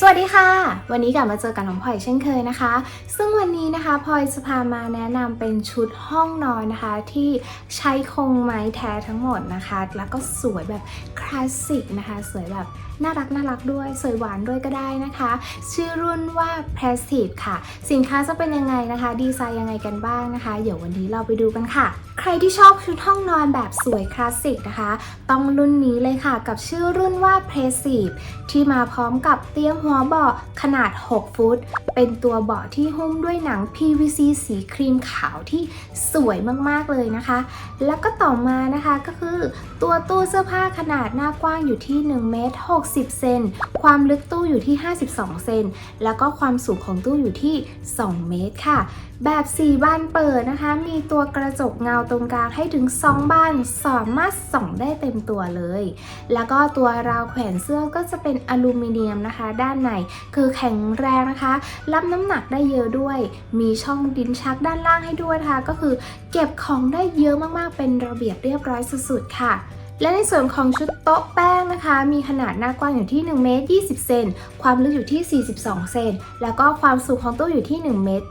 สวัสดีค่ะ วันนี้กลับมาเจอกันน้องพลอยเช่นเคยนะคะ ซึ่งวันนี้นะคะพลอยจะพามาแนะนำเป็นชุดห้องนอนนะคะ ที่ใช้คงไม้แท้ทั้งหมดนะคะ แล้วก็สวยแบบคลาสสิกนะคะ สวยแบบน่ารักน่ารักด้วย สวยหวานด้วยก็ได้นะคะ ชื่อรุ่นว่า p r e s t i g e ค่ะ สินค้าจะเป็นยังไงนะคะ ดีไซน์ยังไงกันบ้างนะคะ เดี๋ยววันนี้เราไปดูกันค่ะ รที่ชอบชุดห้องนอนแบบสวยคลาสสิกนะคะ ต้องรุ่นนี้เลยค่ะกับชื่อรุ่นว่า p r e s i v e ที่มาพร้อมกับเตียงหัวเบาะขนาด 6 ฟุต เป็นตัวเบาะที่หุ้มด้วยหนัง PVC สีครีมขาวที่สวยมากๆเลยนะคะ แล้วก็ต่อมานะคะก็คือตัวตู้เสื้อผ้าขนาดหน้ากว้างอยู่ที่1เมตร60 เซน ความลึกตู้อยู่ที่ 52 เซน แล้วก็ความสูงของตู้อยู่ที่ 2 เมตรค่ะ แบบ 4 บานเปิดนะคะ มีตัวกระจกเงาตรงกลางให้ถึง 2 บานสามารถส่องได้เต็มตัวเลย แล้วก็ตัวราวแขวนเสื้อก็จะเป็นอลูมิเนียมนะคะ ด้านในคือแข็งแรงนะคะ รับน้ำหนักได้เยอะด้วย มีช่องดินชักด้านล่างให้ด้วยนะคะ ก็คือเก็บของได้เยอะมากๆ เป็นระเบียบเรียบร้อยสุดๆค่ะและในส่วนของชุดโต๊ะแป้งนะคะ มีขนาดหน้ากว้างอยู่ที่1เมตร20 เซน ความลึกอยู่ที่ 42 เซน แล้วก็ความสูงของตู้อยู่ที่1เมตร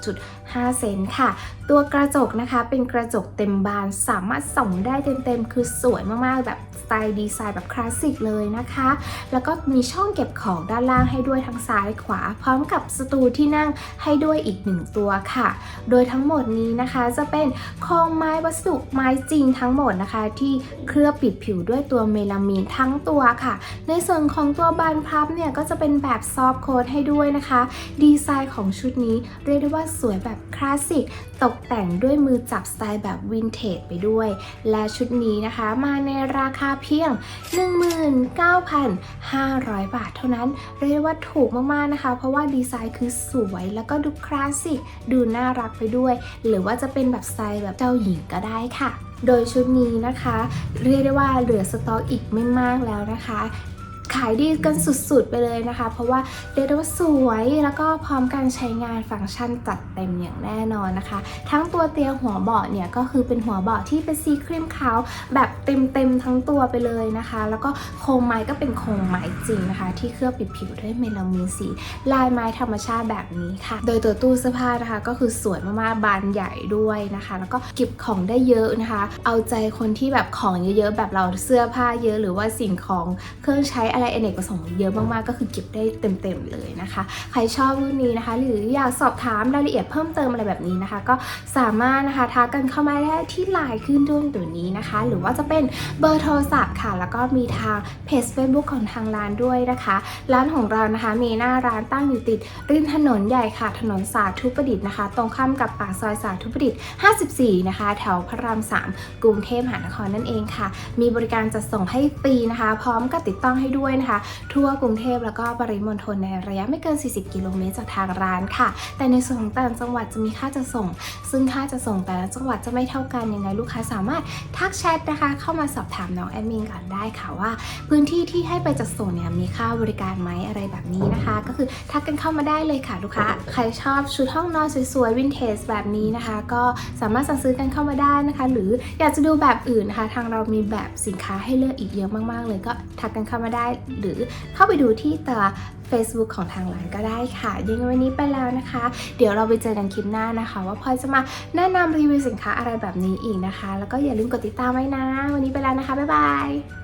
82.5 เซนค่ะ ตัวกระจกนะคะเป็นกระจกเต็มบานสามารถส่องได้เต็มๆ คือสวยมากๆ แบบสไตล์ดีไซน์แบบคลาสสิกเลยนะคะ แล้วก็มีช่องเก็บของด้านล่างให้ด้วยทั้งซ้ายขวา พร้อมกับสตูที่นั่งให้ด้วยอีกหนึ่งตัวค่ะ โดยทั้งหมดนี้นะคะจะเป็นโครงไม้วัสดุไม้จริงทั้งหมดนะคะ ที่เคลือบปิดผิวด้วยตัวเมลามีนทั้งตัวค่ะ ในส่วนของตัวบานพับเนี่ยก็จะเป็นแบบซอฟโค้ดให้ด้วยนะคะ ดีไซน์ของชุดนี้เรียกได้ว่าสวยแบบคลาสสิก ตกแต่งด้วยมือจับสไตล์แบบวินเทจไปด้วย และชุดนี้นะคะมาในราคาเพียง 19,500 บาทเท่านั้น เรียกได้ว่าถูกมากๆนะคะ เพราะว่าดีไซน์คือสวยแล้วก็ดูคลาสสิก ดูน่ารักไปด้วย หรือว่าจะเป็นแบบสไตล์แบบเจ้าหญิงก็ได้ค่ะโดยชุดนี้นะคะ เรียกได้ว่าเหลือสต็อกอีกไม่มากแล้วนะคะ ขายดีกันสุดๆไปเลยนะคะ เพราะว่าเรียกได้ว่าสวยแล้วก็พร้อมการใช้งานฟังก์ชันจัดเต็มอย่างแน่นอนนะคะ ทั้งตัวเตียงหัวเบาะเนี่ยก็คือเป็นหัวเบาะที่เป็นสีครีมขาวแบบเต็มๆทั้งตัวไปเลยนะคะ แล้วก็โครงไม้ก็เป็นโครงไม้จริงนะคะ ที่เคลือบปิดผิวด้วยเมลามีนสีลายไม้ธรรมชาติแบบนี้ค่ะ โดยตัวตู้เสื้อผ้านะคะ ก็คือสวยมากๆบานใหญ่ด้วยนะคะ แล้วก็เก็บของได้เยอะนะคะ เอาใจคนที่แบบของเยอะๆแบบเราเสื้อผ้าเยอะ หรือว่าสิ่งของเครื่องใช้อะไรอเนกประสงค์เยอะมากๆ ก็คือเก็บได้เต็มๆเลยนะคะ ใครชอบรุ่นนี้นะคะ หรืออยากสอบถามรายละเอียดเพิ่มเติมอะไรแบบนี้นะคะ ก็สามารถนะคะทักกันเข้ามาได้ที่ไลน์ขึ้นด้วยตัวนี้นะคะ หรือว่าจะเป็นเบอร์โทรศัพท์ค่ะ แล้วก็มีทางเพจ Facebook ของทางร้านด้วยนะคะ ร้านของเรานะคะมีหน้าร้านตั้งอยู่ติดริมถนนใหญ่ค่ะ ถนนสาธุประดิษฐ์นะคะ ตรงข้ามกับปากซอยสาธุประดิษฐ์ 54 นะคะ แถวพระราม 3 กรุงเทพมหานครนั่นเองค่ะ มีบริการจัดส่งให้ฟรีนะคะ พร้อมกับติดตั้งให้ด้วยด้วยนะคะ ทั่วกรุงเทพแล้วก็ปริมณฑลในระยะไม่เกิน 40 กิโลเมตรจากทางร้านค่ะ แต่ในส่วนของแต่ละจังหวัดจะมีค่าจะส่ง ซึ่งค่าจะส่งแต่ละจังหวัดจะไม่เท่ากันยังไงลูกค้าสามารถทักแชทนะคะ เข้ามาสอบถามน้องแอดมินก่อนได้ค่ะว่า พื้นที่ที่ให้ไปจัดส่งเนี่ยมีค่าบริการไหมอะไรแบบนี้นะคะ ก็คือทักกันเข้ามาได้เลยค่ะลูกค้าใครชอบชุดห้องนอนสวยๆวินเทจแบบนี้นะคะ ก็สามารถสั่งซื้อกันเข้ามาได้นะคะ หรืออยากจะดูแบบอื่นนะคะ ทางเรามีแบบสินค้าให้เลือกอีกเยอะมากๆ เลยก็ทักกันเข้ามาได้หรือเข้าไปดูที่ตัว Facebook ของทางร้านก็ได้ค่ะ ยังไงวันนี้ไปแล้วนะคะ เดี๋ยวเราไปเจอกันคลิปหน้านะคะ ว่าพลอยจะมาแนะนำรีวิวสินค้าอะไรแบบนี้อีกนะคะ แล้วก็อย่าลืมกดติดตามไว้นะ วันนี้ไปแล้วนะคะ บ๊ายบาย